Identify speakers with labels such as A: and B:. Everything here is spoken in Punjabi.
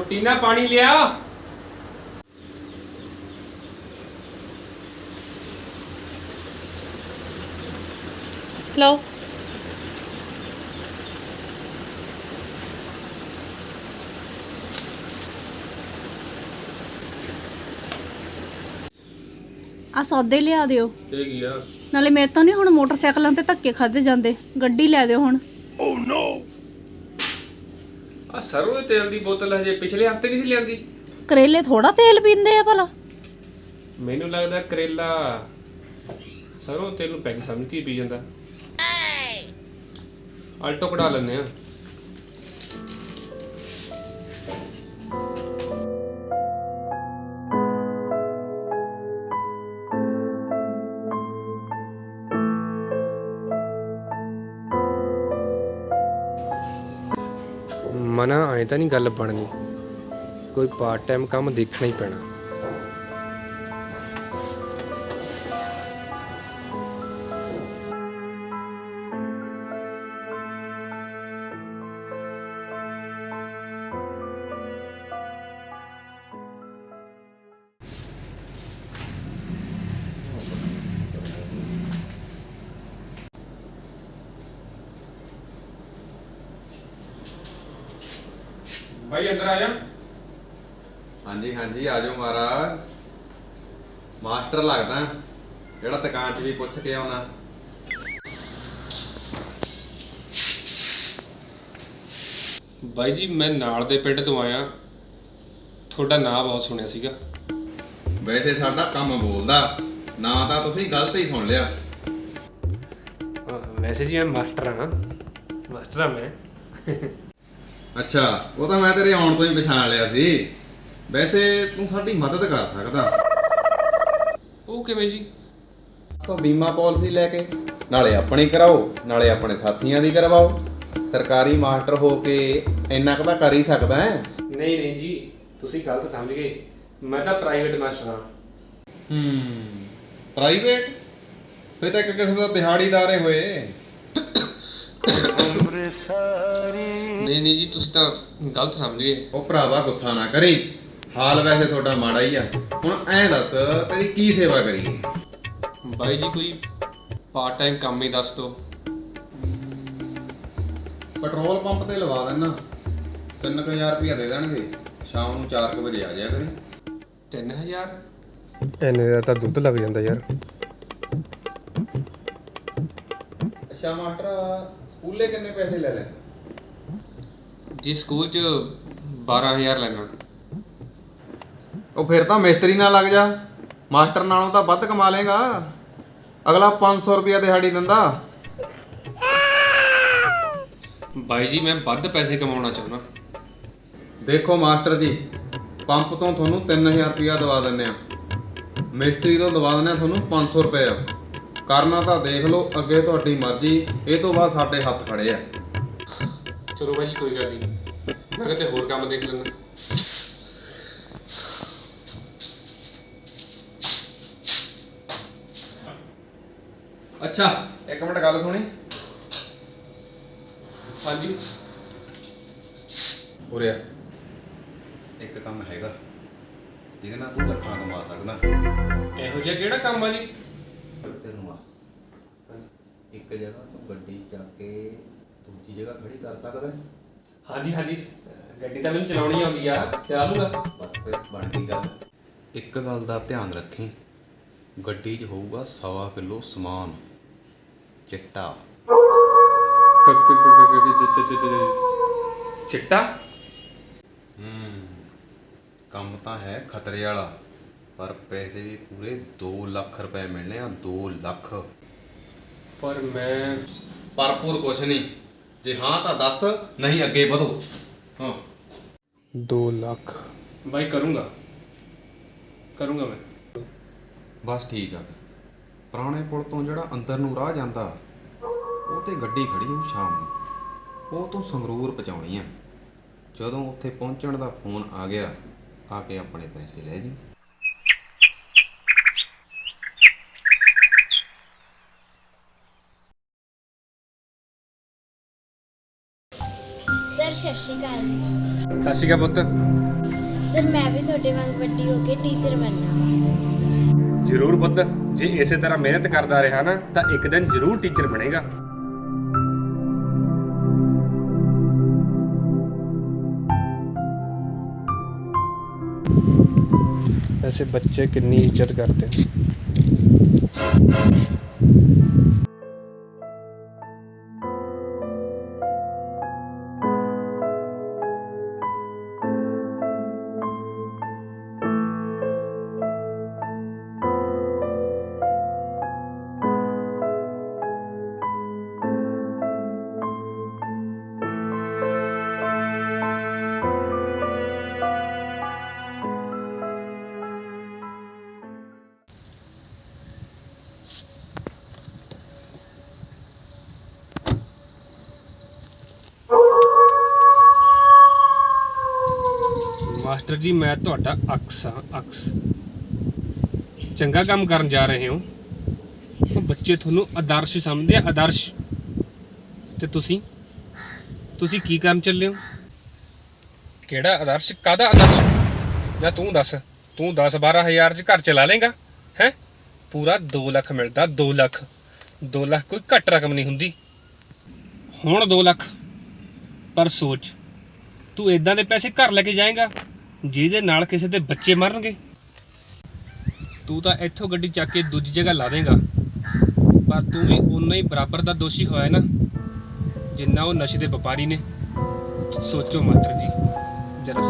A: ਉਹ ਟੀਨਾ ਪਾਣੀ ਲਿਆ
B: ਲਓ। ਆ ਸੌਦੇ ਲਿਆ ਦਿਓ।
A: ਤੇ ਗਿਆ
B: ਨਾਲੇ ਮੇਰੇ ਤੋਂ ਨਹੀਂ ਹੁਣ ਮੋਟਰਸਾਈਕਲਾਂ ਤੇ ਧੱਕੇ ਖਾਦੇ ਜਾਂਦੇ। ਗੱਡੀ ਲੈ ਦਿਓ ਹੁਣ।
A: ਆ ਸਰੋਂ ਦੇ ਤੇਲ ਦੀ ਬੋਤਲ ਹਜੇ ਪਿਛਲੇ ਹਫ਼ਤੇ ਨਹੀਂ ਸੀ ਲਿਆਂਦੀ।
B: ਕਰੇਲੇ ਥੋੜਾ ਤੇਲ ਪੀਂਦੇ ਆ ਭਲਾ।
A: ਮੈਨੂੰ ਲੱਗਦਾ ਕਰੇਲਾ ਸਰੋਂ ਦੇ ਤੇਲ ਨੂੰ ਪੈਗ ਸਮਝ ਕੇ ਹੀ ਪੀ ਜਾਂਦਾ। ਆਲਟੋ ਕਢਾ ਲੈਂਦੇ ਆ ਮਨਾ ਐ ਤਾਂ ਨਹੀਂ ਗੱਲ ਬਣਨੀ। ਕੋਈ ਪਾਰਟ ਟਾਈਮ ਕੰਮ ਦੇਖਣਾ ਹੀ ਪੈਣਾ। ਭਾਈ ਅੰਦਰ ਆ ਜਾ।
C: ਹਾਂਜੀ ਹਾਂਜੀ ਆਜੋ ਮਹਾਰਾਜ। ਮਾਸਟਰ ਲੱਗਦਾ ਜਿਹੜਾ ਦੁਕਾਨ 'ਚ ਵੀ ਪੁੱਛ ਕੇ ਆਉਣਾ।
A: ਬਾਈ ਜੀ ਮੈਂ ਨਾਲ ਦੇ ਪਿੰਡ ਤੋਂ ਆਇਆ। ਤੁਹਾਡਾ ਨਾਂ ਬਹੁਤ ਸੁਣਿਆ ਸੀਗਾ।
C: ਵੈਸੇ ਸਾਡਾ ਕੰਮ ਬੋਲਦਾ ਨਾ ਤਾਂ ਤੁਸੀਂ ਗਲਤ ਹੀ ਸੁਣ ਲਿਆ।
A: ਵੈਸੇ ਜੀ ਮੈਂ ਮਾਸਟਰ ਹਾਂ। ਮਾਸਟਰ ਹਾਂ ਮੈਂ।
C: ਅੱਛਾ ਉਹ ਤਾਂ ਮੈਂ ਤੇਰੇ ਆਉਣ ਤੋਂ ਹੀ ਪਛਾਣ ਲਿਆ ਸੀ। ਵੈਸੇ ਤੂੰ ਸਾਡੀ ਮਦਦ ਕਰ ਸਕਦਾ।
A: ਉਹ ਕਿਵੇਂ ਜੀ?
C: ਤਾਂ ਬੀਮਾ ਪਾਲਿਸੀ ਲੈ ਕੇ ਨਾਲੇ ਆਪਣੀ ਕਰਾਓ ਨਾਲੇ ਆਪਣੇ ਸਾਥੀਆਂ ਦੀ ਕਰਵਾਓ। ਸਰਕਾਰੀ ਮਾਸਟਰ ਹੋ ਕੇ ਇੰਨਾ ਕੁ ਤਾਂ ਕਰ ਹੀ ਸਕਦਾ ਹੈ।
A: ਨਹੀਂ ਨਹੀਂ ਜੀ ਤੁਸੀਂ ਗਲਤ ਸਮਝ ਗਏ। ਮੈਂ ਤਾਂ ਪ੍ਰਾਈਵੇਟ ਮਾਸਟਰ ਹਾਂ।
C: ਹੂੰ ਪ੍ਰਾਈਵੇਟ ਫੇ ਤਾਂ ਇੱਕ ਕਿਸਮ ਦਾ ਦਿਹਾੜੀਦਾਰੇ ਹੋਏ।
A: ਨਹੀਂ ਨਹੀਂ ਜੀ ਤੁਸੀਂ ਤਾਂ ਗਲਤ ਸਮਝ ਗਏ।
C: ਉਹ ਭਰਾਵਾ ਗੁੱਸਾ ਨਾ ਕਰੀ। ਹਾਲ ਵੈਸੇ ਤੁਹਾਡਾ ਮਾੜਾ ਹੀ ਆ। ਹੁਣ ਐਂ ਦੱਸ ਤੇਰੀ ਕੀ ਸੇਵਾ ਕਰੀਏ
A: ਬਾਈ ਜੀ ਕੋਈ ਪਾਰਟ ਟਾਈਮ ਕੰਮ ਹੀ ਦੱਸ ਦਿਓ।
C: ਪੈਟਰੋਲ ਪੰਪ ਤੇ ਲਵਾ ਦੇਣਾ 3000 ਰੁਪਇਆ ਦੇ ਦੇਣਗੇ। ਸ਼ਾਮ ਨੂੰ 4 ਵਜੇ ਆ ਜਾਇਆ ਕਰੀ।
A: 3000 ਐਨੇ ਦਾ ਤਾਂ ਦੁੱਧ ਲੱਗ ਜਾਂਦਾ ਯਾਰ।
C: ਅੱਛਾ ਮਾਸਟਰ ਸਕੂਲੇ ਕਿੰਨੇ ਪੈਸੇ ਲੈ ਲੈਂਦਾ?
A: ਜੀ ਸਕੂਲ 'ਚ 12000 ਲੈਣਾ
C: ਉਹ ਫਿਰ ਤਾਂ ਮਿਸਤਰੀ ਨਾਲ ਲੱਗ ਜਾ। ਮਾਸਟਰ ਨਾਲੋਂ ਤਾਂ ਵੱਧ ਕਮਾ ਲੇਗਾ ਅਗਲਾ 500 ਰੁਪਇਆ ਦਿਹਾੜੀ ਦਿੰਦਾ।
A: ਬਾਈ ਜੀ ਮੈਂ ਵੱਧ ਪੈਸੇ ਕਮਾਉਣਾ ਚਾਹੁੰਦਾ।
C: ਦੇਖੋ ਮਾਸਟਰ ਜੀ ਪੰਪ ਤੋਂ ਤੁਹਾਨੂੰ 3000 ਰੁਪਇਆ ਦਵਾ ਦਿੰਨੇ ਆ ਮਿਸਤਰੀ ਤੋਂ ਦਵਾ ਦਿੰਨੇ ਆ ਤੁਹਾਨੂੰ 500 ਰੁਪਇਆ। ਕਰਨਾ ਤਾਂ ਦੇਖ ਲਓ ਅੱਗੇ ਤੁਹਾਡੀ ਮਰਜ਼ੀ ਇਹ ਤੋਂ ਬਾਅਦ ਸਾਡੇ ਹੱਥ ਖੜੇ ਆ।
A: ਚਲੋ ਬਾਈ ਕੋਈ ਗੱਲ ਨਹੀਂ। ਮੈਂ ਕਿਤੇ ਹੋਰ ਕੰਮ ਦੇਖ ਲੈਂਦਾ।
C: ਅੱਛਾ ਇੱਕ ਮਿੰਟ ਗੱਲ ਸੁਣੀ।
A: ਹਾਂਜੀ।
C: ਉਰੇ ਆ। ਇੱਕ ਕੰਮ ਹੈਗਾ ਜਿਹਦੇ ਨਾਲ ਤੂੰ ਲੱਖਾਂ ਕਮਾ ਸਕਦਾ।
A: ਇਹੋ ਜਿਹਾ ਕਿਹੜਾ ਕੰਮ ਆ ਜੀ?
C: ਤੈਨੂੰ ਆ। ਇੱਕ ਜਗ੍ਹਾ ਤੋਂ ਗੱਡੀ 'ਚ ਜਾ ਕੇ ਦੂਜੀ ਜਗ੍ਹਾ ਖੜੀ ਕਰ ਸਕਦਾ
A: ਹਾਂਜੀ ਹਾਂਜੀ। ਗੱਡੀ ਤਾਂ ਮੈਨੂੰ ਚਲਾਉਣੀ ਆਉਂਦੀ ਆ। ਚਲਾ ਲੂੰਗਾ
C: ਬਸ ਫਿਰ ਬਣ ਗਈ ਗੱਲ। ਇੱਕ ਗੱਲ ਦਾ ਧਿਆਨ ਰੱਖੀ। ਗੱਡੀ 'ਚ ਹੋਊਗਾ ਸਵਾ ਕਿਲੋ ਸਮਾਨ। ਚਿੱਟਾ।
A: ਚਿੱਟਾ?
C: ਹੂੰ। ਕੰਮ ਤਾਂ ਹੈ ਖਤਰੇ ਵਾਲਾ। ਪਰ ਪੈਸੇ ਵੀ ਪੂਰੇ 2 ਲੱਖ ਰੁਪਏ ਮਿਲਣੇ ਆ 2 ਲੱਖ।
A: ਪਰ ਮੈਂ
C: ਭਰਪੂਰ ਕੁਛ ਨਹੀਂ। ਜੇ ਹਾਂ ਤਾਂ ਦੱਸ ਨਹੀਂ ਅੱਗੇ ਵਧੋ। ਹਾਂ।
A: 2 ਲੱਖ। ਬਾਈ ਕਰੂੰਗਾ। ਕਰੂੰਗਾ ਮੈਂ।
C: ਬਸ ਠੀਕ ਆ। ਪੁਰਾਣੇ ਪੁਲ ਤੋਂ ਜਿਹੜਾ ਅੰਦਰ ਨੂੰ ਰਾਹ ਜਾਂਦਾ ਉਹ ਤੇ ਗੱਡੀ ਖੜੀ ਹੋਊ ਸ਼ਾਮ ਨੂੰ। ਉਹ ਤੋਂ ਸੰਗਰੂਰ ਪਹੁੰਚਾਉਣੀ ਆ। ਜਦੋਂ ਉੱਥੇ ਪਹੁੰਚਣ ਦਾ ਫੋਨ ਆ ਗਿਆ ਆ ਕੇ ਆਪਣੇ ਪੈਸੇ ਲੈ ਜੀ।
D: ਸਰ ਸਤਿ ਸ਼੍ਰੀ ਅਕਾਲ ਜੀ
A: ਸਤਿ ਸ਼੍ਰੀ ਅਕਾਲ ਪੁੱਤ
D: ਮਾਸਟਰ ਮੈਂ ਵੀ ਤੁਹਾਡੇ ਵਾਂਗ ਵੱਡੀ ਹੋ ਕੇ ਟੀਚਰ ਬਣਨਾ ਵਾ
A: ਜ਼ਰੂਰ ਪੁੱਤ ਜੇ ਇਸੇ ਤਰ੍ਹਾਂ ਮਿਹਨਤ ਕਰਦਾ ਰਿਹਾ ਨਾ ਤਾਂ ਇੱਕ ਦਿਨ ਜ਼ਰੂਰ ਟੀਚਰ ਬਣੇਗਾ ऐसे बच्चे कितनी इज्जत करते हैं ਮਾਸਟਰ ਜੀ ਮੈਂ ਤੁਹਾਡਾ ਅਕਸ ਹਾਂ ਅਕਸ। ਚੰਗਾ ਕੰਮ ਕਰਨ ਜਾ ਰਹੇ ਹੋ। ਬੱਚੇ ਤੁਹਾਨੂੰ ਆਦਰਸ਼ ਸਮਝਦੇ ਆ ਆਦਰਸ਼। ਤੇ ਤੁਸੀਂ? ਤੁਸੀਂ ਕੀ ਕਰਨ ਚੱਲੇ ਹੋ? ਕਿਹੜਾ ਆਦਰਸ਼? ਕਾਦਾ ਆਦਰਸ਼? ਜਾਂ ਤੂੰ ਦੱਸ ਤੂੰ 10 12000 ਚ ਘਰ ਚਲਾ ਲੇਗਾ ਹੈ? ਪੂਰਾ 2 ਲੱਖ ਮਿਲਦਾ 2 ਲੱਖ। 2 ਲੱਖ ਕੋਈ ਘੱਟ ਰਕਮ ਨਹੀਂ ਹੁੰਦੀ। ਹੁਣ 2 ਲੱਖ। ਪਰ ਸੋਚ ਤੂੰ ਇਦਾਂ ਦੇ ਪੈਸੇ ਘਰ ਲੈ ਕੇ ਜਾਏਗਾ? ਜਿਹਦੇ ਨਾਲ ਕਿਸੇ ਦੇ ਬੱਚੇ ਮਰਨਗੇ। ਤੂੰ ਤਾਂ ਇੱਥੋਂ ਗੱਡੀ ਚੱਕ ਕੇ ਦੂਜੀ ਜਗ੍ਹਾ ਲਾ ਦੇਗਾ। ਪਰ ਤੂੰ ਵੀ ਉਨਾ ਹੀ ਬਰਾਬਰ ਦਾ ਦੋਸ਼ੀ ਹੋਇਆ ਨਾ, ਜਿੰਨਾ ਉਹ ਨਸ਼ੇ ਦੇ ਵਪਾਰੀ ਨੇ। ਸੋਚੋ ਮਾਸਟਰ ਜੀ, ਜਰਾ